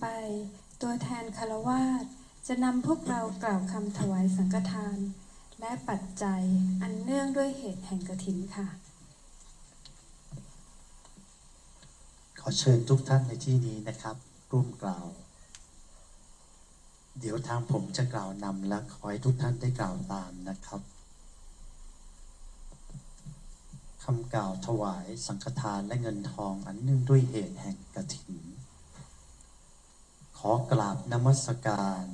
ไป ตัวแทนคารวาสจะนำพวกเรากล่าวคำถวายสังฆทาน และปัจจัยอันเนื่องด้วยเหตุแห่งกฐินค่ะ ขอเชิญทุกท่านในที่นี้นะครับร่วมกล่าว เดี๋ยวทางผมจะกล่าวนำและขอให้ทุกท่านได้กล่าวตามนะครับคำกล่าวถวายสังฆทานและเงินทองอันเนื่องด้วยเหตุแห่งกฐิน ขอกราบนมัสการ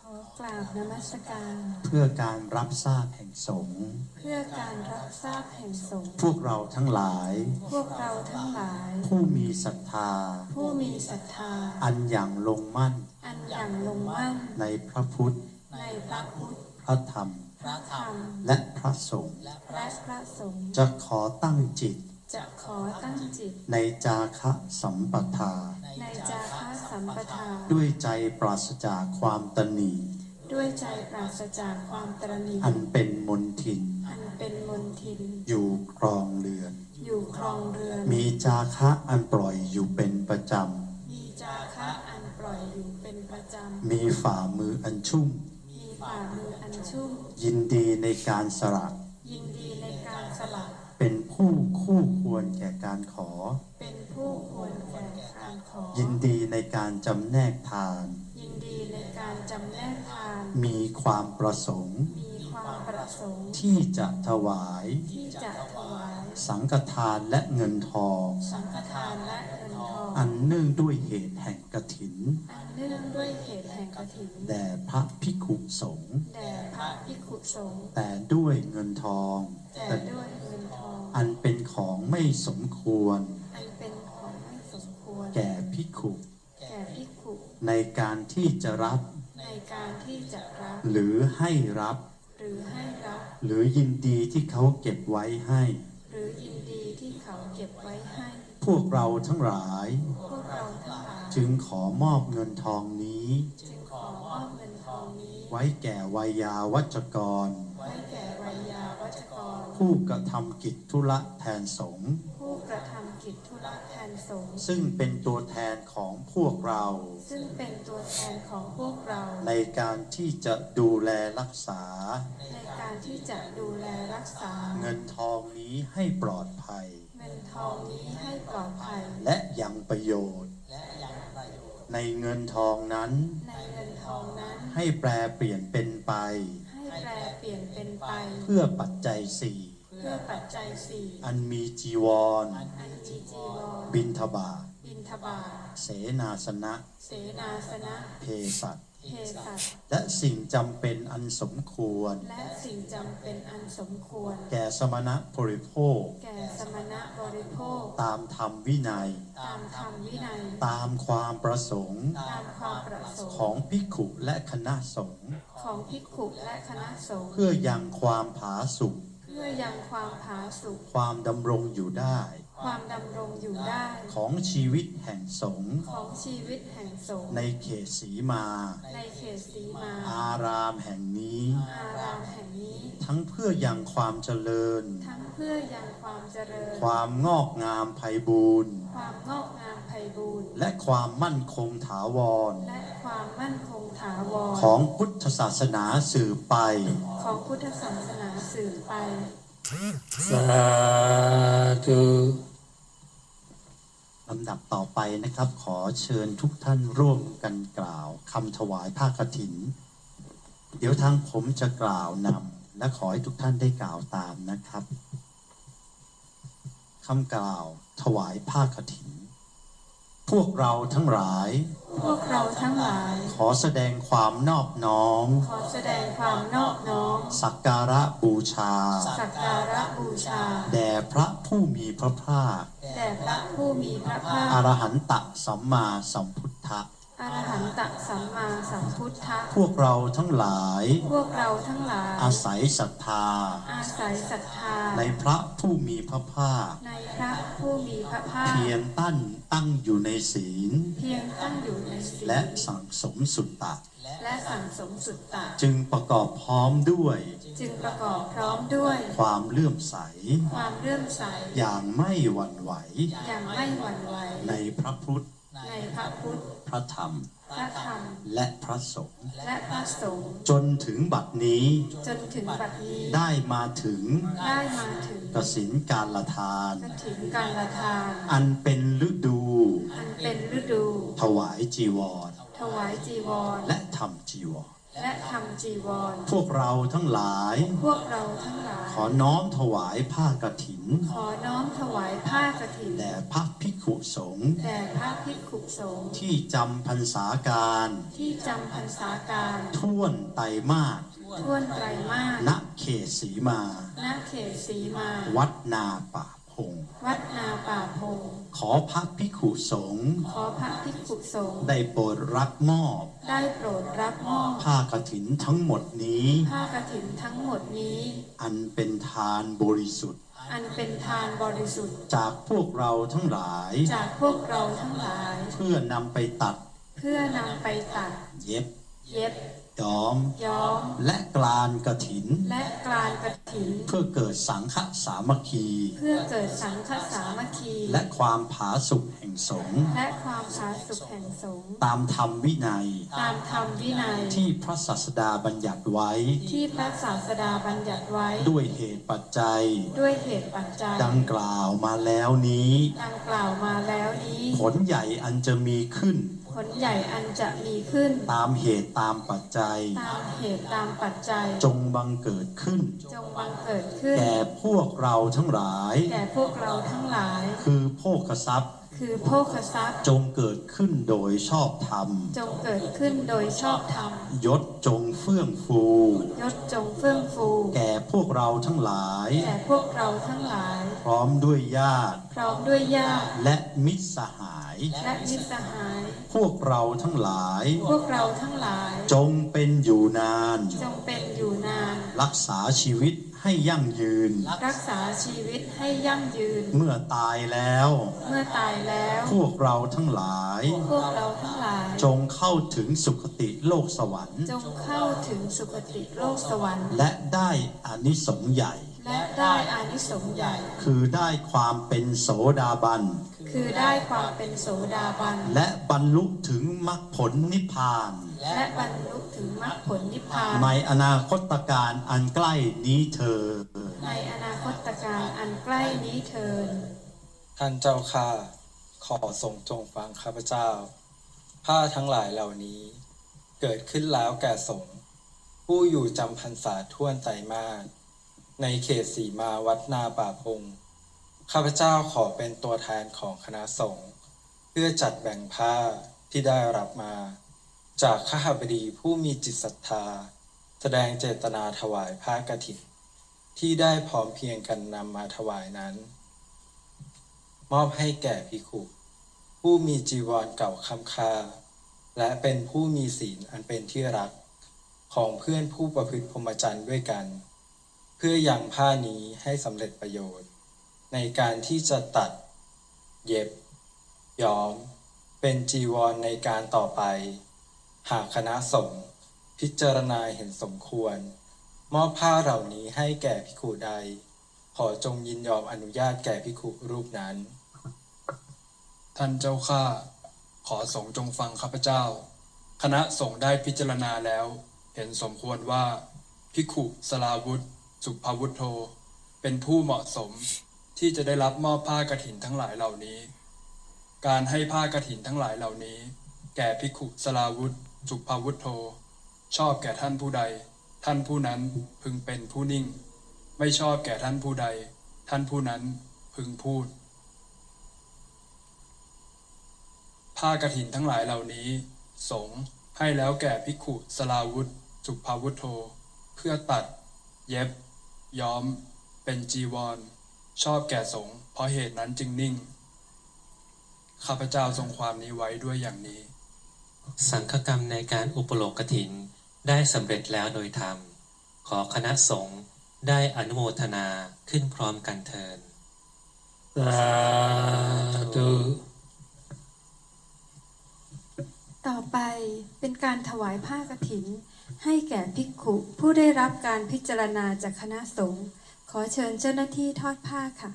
ขอกราบนมัสการ เพื่อการรับทราบแห่งสงฆ์เพื่อการรับทราบแห่งสงฆ์พวกเราทั้งหลาย พวกเราทั้งหลาย ผู้มีศรัทธา ผู้มีศรัทธา อันอย่างลงมั่น อันอย่างลงมั่น ในพระพุทธ ในพระพุทธ พระธรรม พระธรรม และพระสงฆ์และพระสงฆ์จะขอตั้งจิต จะขอตั้งจิต ในจาคะสัมปทา ในจาคะสัมปทา ด้วยใจปราศจากความตนีด้วยใจปราศจากความตรณีอันเป็นมนทิน อันเป็นมนทิน อยู่ครองเรือน อยู่ครองเรือน มีจาคะอันปล่อยอยู่เป็นประจมีจาคะอันปล่อยอยู่เป็นประจำ มีฝ่ามืออันชุ่มำมีฝ่ามืออันชุ่ม ยินดีในการสละยินดีในการสละเป็นผู้คู่ควรแก่การขอ เป็นผู้ควรแก่การขอ ยินดีในการจำแนกทาน ยินดีในการจำแนกทาน มีความประสงค์ มีความประสงค์ ที่จะถวาย ที่จะถวาย สังฆทานและเงินทอง สังฆทานและเงินทอง อันเนื่องด้วยเหตุแห่งกฐิน อันเนื่องด้วยเหตุแห่งกฐิน แด่พระภิกขุสงฆ์ แด่พระภิกขุสงฆ์ แต่ด้วยเงินทอง แต่ด้วยเงินทอง อันเป็นของไม่สมควร อันเป็นของไม่สมควร แก่ ภิกขุแก่ภิกขุในการที่จะรับ ในการที่จะรับ หรือให้รับ หรือให้รับ หรือยินดีที่เขาเก็บไว้ให้ หรือยินดีที่เขาเก็บไว้ให้ พวกเราทั้งหลาย พวกเราทั้งหลายจึงขอมอบเงินทองนี้ จึงขอมอบเงินทองนี้ ไว้แก่วายาวัจกร ไว้แก่วัยยาวัจกร ผู้กระทำกิจธุระแทนสงฆ์ผู้ กระทำกิจธุระแทนสงฆ์ซึ่งเป็นตัวแทนของพวกเรา ซึ่งเป็นตัวแทนของพวกเรา ในการที่จะดูแลรักษา ในการที่จะดูแลรักษา เงินทองนี้ให้ปลอดภัย เงินทองนี้ให้ปลอดภัย และยังประโยชน์ในเงินทองนั้น ในเงินทองนั้น ให้แปลเปลี่ยนเป็นไป ให้แปลเปลี่ยนเป็นไป เพื่อปัจจัยสี่ เพื่อปัจจัยสี่อันมีจีวร อันมีจีวรบินทบาทบินทบาทเสนาสนะ เสนาสนะเพสัตเภสัชและสิ่งจำเป็นอันสมควร และสิ่งจำเป็นอันสมควร แก่สมณะบริโภค แก่สมณะบริโภค ตามธรรมวินัย ตามธรรมวินัย ตามความประสงค์ ตามความประสงค์ ของภิกขุและคณะสงฆ์ ของภิกขุและคณะสงฆ์ เพื่อยังความผาสุกเพื่อยังความผาสุกความดำรงอยู่ได้ ความดำรงอยู่ได้ ของชีวิตแห่งสงฆ์ของชีวิตแห่งสงฆ์ในเขตสีมา ในเขตสีมา อารามแห่งนี้ อารามแห่งนี้ ทั้งเพื่อยังความเจริญ ทั้งเพื่อยังความเจริญ ความงอกงามไพบูรณ์ความงอกงามไพบูรณ์และความมั่นคงถาวร และความมั่นคงถาวร ของพุทธศาสนาสืบไป ของพุทธศาสนาสืบไป สาธุลำดับต่อไปนะครับ ขอเชิญทุกท่านร่วมกันกล่าวคำถวายผ้ากฐิน เดี๋ยวทางผมจะกล่าวนำและขอให้ทุกท่านได้กล่าวตามนะครับคำกล่าวถวายผ้ากฐิน พวกเราทั้งหลาย พวกเราทั้งหลาย ขอแสดงความนอบน้อม ขอแสดงความนอบน้อม สักการะบูชา สักการะบูชา แด่พระผู้มีพระภาค แด่พระผู้มีพระภาค อรหันตสัมมาสัมพุทธะ อรหันตสัมมาสัมพุทธะ พวกเราทั้งหลาย พวกเราทั้งหลาย อาศัยศรัทธา อาศัยศรัทธา ในพระผู้มีพระภาค ในพระผู้มีพระภาค เพียงตั้นตั้งอยู่ในศีล เพียงตั้งอยู่ในศีล และสั่งสมสุตตะ และสั่งสมสุตตะ จึงประกอบพร้อมด้วย จึงประกอบพร้อมด้วย ความเลื่อมใส ความเลื่อมใส อย่างไม่หวั่นไหว อย่างไม่หวั่นไหว ในพระพุทธ ในพระพุทธ พระธรรม พระธรรม และพระสงฆ์ และพระสงฆ์ จนถึงบัดนี้ จนถึงบัดนี้ ได้มาถึง ได้มาถึงกสินการละทานกฐินการละทาน อันเป็นฤดู อันเป็นฤดู ถวายจีวร ถวายจีวร และทำจีวร และทำจีวร พวกเราทั้งหลาย พวกเราทั้งหลาย ขอน้อมถวายผ้ากฐิน ขอน้อมถวายผ้ากฐินแด่พระภิกขุสงฆ์แด่พระภิกขุสงฆ์ที่จำพรรษาการ ที่จำพรรษาการท่วนไตรมาสท่วนไตรมาสณเขตสีมาณเขตสีมา วัดนาป่า พง วัดนาป่าพง ขอพระภิกขุสงฆ์ขอพระภิกขุสงฆ์ได้โปรดรับมอบ ได้โปรดรับมอบผ้ากฐินทั้งหมดนี้ ผ้ากฐินทั้งหมดนี้ อันเป็นทานบริสุทธิ์ อันเป็นทานบริสุทธิ์ จากพวกเราทั้งหลาย จากพวกเราทั้งหลาย เพื่อนำไปตัด เพื่อนำไปตัด เย็บ เย็บ ย้อม ย้อม และกลานกฐิน และกลานกฐิน เพื่อเกิดสังฆสามัคคี เพื่อเกิดสังฆสามัคคี และความผาสุกแห่งสงฆ์และความผาสุกแห่งสงฆ์ตามธรรมวินัย ตามธรรมวินัย ที่พระศาสดาบัญญัติไว้ ที่พระศาสดาบัญญัติไว้ ด้วยเหตุปัจจัย ด้วยเหตุปัจจัย ดังกล่าวมาแล้วนี้ ดังกล่าวมาแล้วนี้ ผลใหญ่อันจะมีขึ้นผ ลใหญ่อันจะมีขึ้น ตามเหตุตามปัจจัย ตามเหตุตามปัจจัย จงบังเกิดขึ้น จงบังเกิดขึ้น แก่พวกเราทั้งหลาย แก่พวกเราทั้งหลาย คือโภคทรัพย์ คือโภคทรัพย์ จงเกิดขึ้นโดยชอบธรรม จงเกิดขึ้นโดยชอบธรรม ยศจงเฟื่องฟู ยศจงเฟื่องฟู แก่พวกเราทั้งหลาย แก่พวกเราทั้งหลาย พร้อมด้วยญาติ พร้อมด้วยญาติ และมิตรสหาย และมิตรสหาย พวกเราทั้งหลาย พวกเราทั้งหลาย จงเป็นอยู่นาน จงเป็นอยู่นาน รักษาชีวิต ให้ยั่งยืน รักษาชีวิตให้ยั่งยืน เมื่อตายแล้ว เมื่อตายแล้ว พวกเราทั้งหลาย พวกเราทั้งหลาย จงเข้าถึงสุคติโลกสวรรค์ จงเข้าถึงสุคติโลกสวรรค์ และได้อานิสงส์ใหญ่ และได้อานิสงส์ใหญ่ คือได้ความเป็นโสดาบัน คือได้ความเป็นโสดาบัน และบรรลุถึงมรรคผลนิพพาน และบรรลุถึงมรรคผลนิพพาน ในอนาคตการอันใกล้นี้เธอญในอนาคตการอันใกล้นี้เทินท่านเจ้าข้าขอทรงจงฟังข้าพเจ้า ผ้าทั้งหลายเหล่านี้ เกิดขึ้นแล้วแก่สงฆ์ผู้อยู่จำพรรษาท่วนไตรมาส ในเขตสีมาวัดนาป่าพง ข้าพเจ้าขอเป็นตัวแทนของคณะสงฆ์เพื่อจัดแบ่งผ้าที่ได้รับมา จากข้าบดีผู้มีจิตศรัทธา แสดงเจตนาถวายผ้ากฐินที่ได้พร้อมเพรียงกันนำมาถวายนั้น มอบให้แก่ภิกขุผู้มีจีวรเก่าคำคา และเป็นผู้มีศีลอันเป็นที่รักของเพื่อนผู้ประพฤติพรหมจรรย์ด้วยกัน เพื่อยังผ้านี้ให้สำเร็จประโยชน์ ในการที่จะตัด เย็บ ย้อม เป็นจีวรในการต่อไป หากคณะสงฆ์พิจารณาเห็นสมควร มอบผ้าเหล่านี้ให้แก่ภิกขุใด ขอจงยินยอมอนุญาตแก่ภิกขุรูปนั้น ท่านเจ้าข้าขอสงฆ์จงฟังข้าพเจ้า คณะสงฆ์ได้พิจารณาแล้ว เห็นสมควรว่าภิกขุสลาวุธ สุภวุฒโธ เป็นผู้เหมาะสมที่จะได้รับมอบผ้ากฐินทั้งหลายเหล่านี้ การให้ผ้ากฐินทั้งหลายเหล่านี้ แก่ภิกขุสลาวุธสุภวุฒโธ ชอบแก่ท่านผู้ใด ท่านผู้นั้นพึงเป็นผู้นิ่ง ไม่ชอบแก่ท่านผู้ใด ท่านผู้นั้นพึงพูด ผ้ากฐินทั้งหลายเหล่านี้ สงให้แล้วแก่ภิกขุสลาวุธสุภวุฒโธ เพื่อตัด เย็บ ย้อมเป็นจีวร ชอบแก่สงฆ์เพราะเหตุนั้นจึงนิ่ง ข้าพเจ้าทรงความนี้ไว้ด้วยอย่างนี้ สังฆกรรมในการอุปโลกถินได้สำเร็จแล้วโดยธรรม ขอคณะสงฆ์ได้อนุโมทนาขึ้นพร้อมกันเทินสาธุต่อไปเป็นการถวายผ้ากฐิน ให้แก่ภิกขุผู้ได้รับการพิจารณาจากคณะสงฆ์ขอเชิญเจ้าหน้าที่ทอดผ้าค่ะ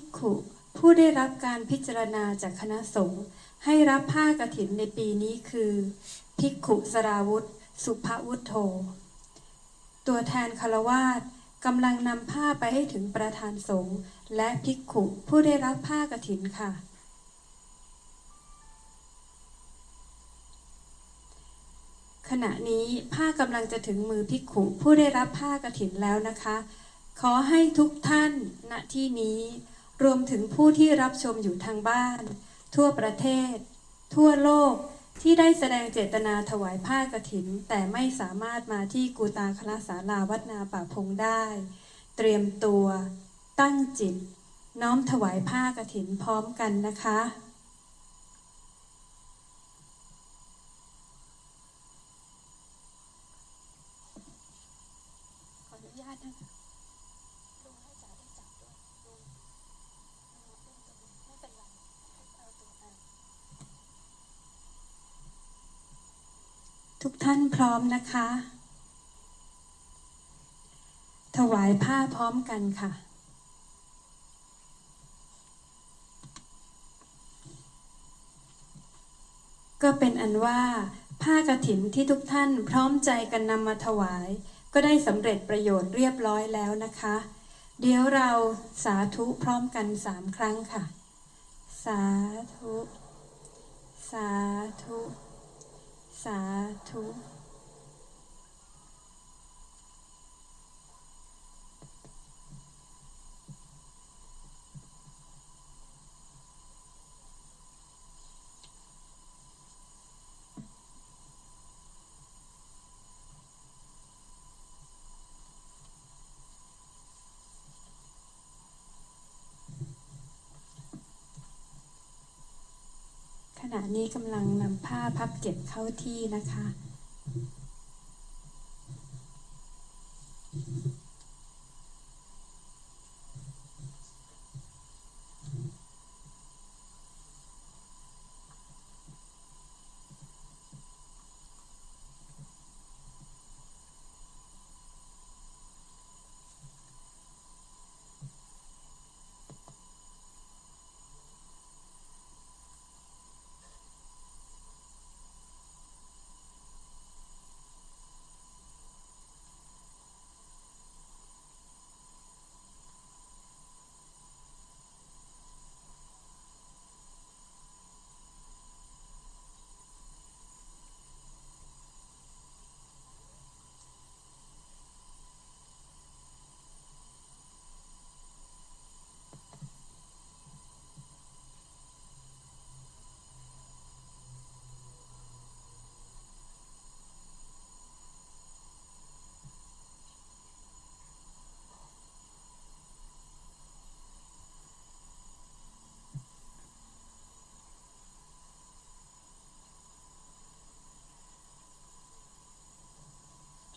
ข ขุผู้ ได้รับการพิจารณาจากคณะสงฆ์ให้รับผ้ากฐินในปีนี้คือ ภิกขุสราวุธ สุภวุฒโธ ตัวแทนคารวาสกำลังนำผ้าไปให้ถึงประธานสงฆ์และภิกขุผู้ได้รับผ้ากฐินค่ะ ขณะนี้ผ้ากำลังจะถึงมือภิกขุผู้ได้รับผ้ากฐินแล้วนะคะ ขอให้ทุกท่านณที่นี้ รวมถึงผู้ที่รับชมอยู่ทางบ้าน ทั่วประเทศ ทั่วโลกที่ได้แสดงเจตนาถวายผ้ากรถิน แต่ไม่สามารถมาที่กูตาคณะสาลาวัดนาป่าพงได้ เตรียมตัว ตั้งจิต น้อมถวายผ้ากรถินพร้อมกันนะคะ ขออนุญาตนะคะลุงให้จ๋าได้จับด้วยลุงไม่เป็นไรเอาตัวเอาทุกท่านพ ร้อมนะคะ ถวายผ้าพร้อมกันค่ะ ก็เป็นอันว่า ผ้ากฐินที่ทุกท่านพร้อมใจกันนำมาถวาย ก็ได้สำเร็จประโยชน์เรียบร้อยแล้วนะคะ เดี๋ยวเราสาธุพร้อมกันสามครั้งค่ะ สาธุ สาธุ สาธุ ณะนี้กำลังนำผ้าพับเก็บเข้าที่นะคะ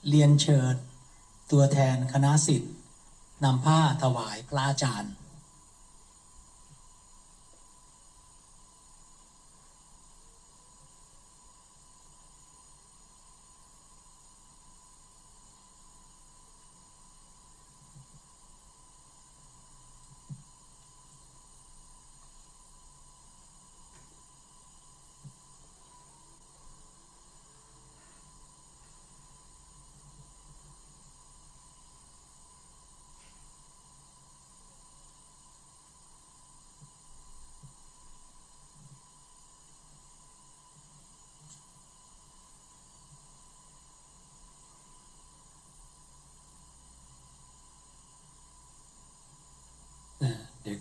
เรียนเชิญ ตัวแทนคณะสิทธิ์นำผ้าถวายพระอาจารย์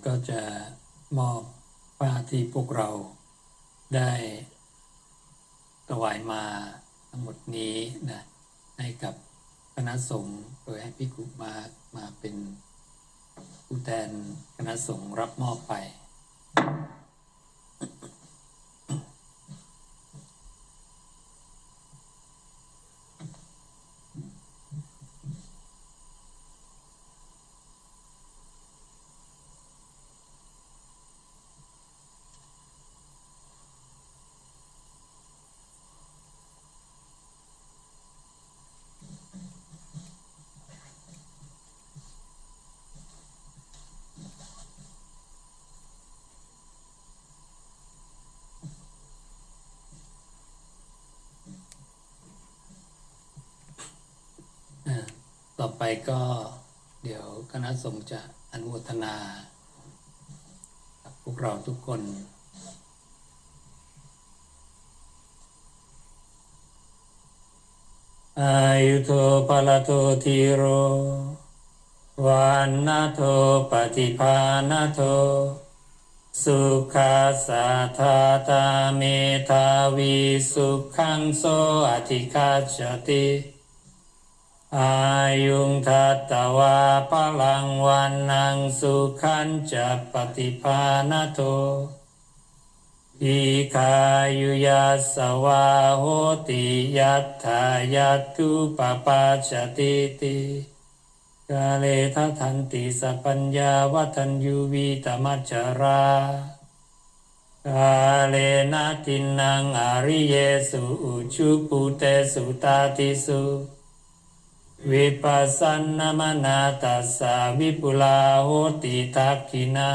ก็จะมอบผ้าที่พวกเราได้ถวายมาทั้งหมดนี้นะให้กับคณะสงฆ์โดยให้พิกุมามาเป็นผู้แทนคณะสงฆ์รับมอบไปต่ อไปก็เดี๋ยวคณะสงฆ์จะอนุโมทนาพวกเราทุกคนอายุโทปะละโททีโรวันนาโทปฏิภาณโท สุขาสาธาตาเมทาวีสุขังโสอธิคาชติ อายุงทัตตวาพลังวันนังสุขันจะปฏิภาณโทอิคายุยัสวาโหติยัตถายัตุปปาชติติกาเลทัทันติสัพปัญญาวัทันยูวีตมัจจารากาเลนะตินังอริเยสุอุชุปุเตสุตาติสุ วิปัสสนามนาตัสสะวิปุลาโหติทักขินา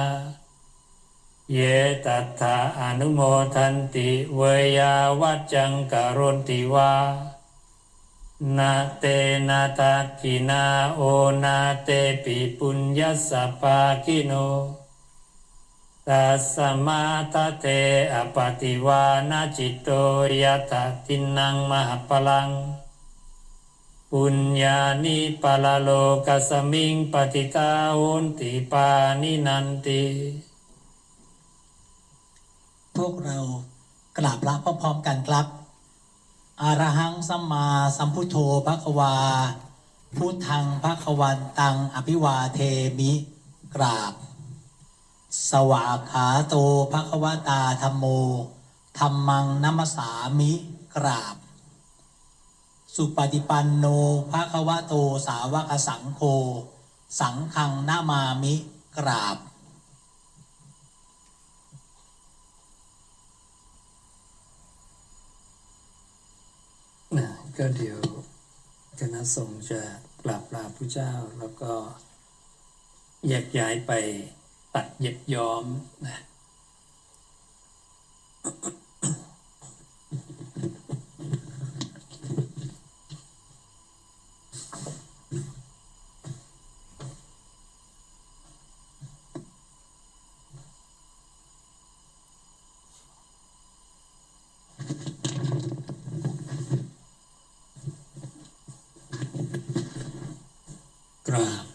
เยตัตถาอนุโมทันติเวยาวัจจังกรุณติวานาเตนาทักขินาโอนาเตปิปุญญสสปาคิโนตัสสมาทเตอปติวานาจิตโตยะตตินังมหปลัง ปุญญานิปลโลกัสมิงปฏิตาโหนติปานินันติ พวกเรากราบพระพร้อมๆกันครับ อารหังสัมมาสัมพุทโธภควา พุทธังภควันตังอภิวาเทมิกราบ สวากขาโตภควตาธรรมโมธรรมังนัมสามิกราบ สุปฏิปันโนภควโตสาวกสังโฆสังฆังนามามิกราบ นะก็เดี๋ยวคณะสงฆ์จะกราบลาพระเจ้าแล้วก็แยกย้ายไปตัดเย็บย้อมนะ ก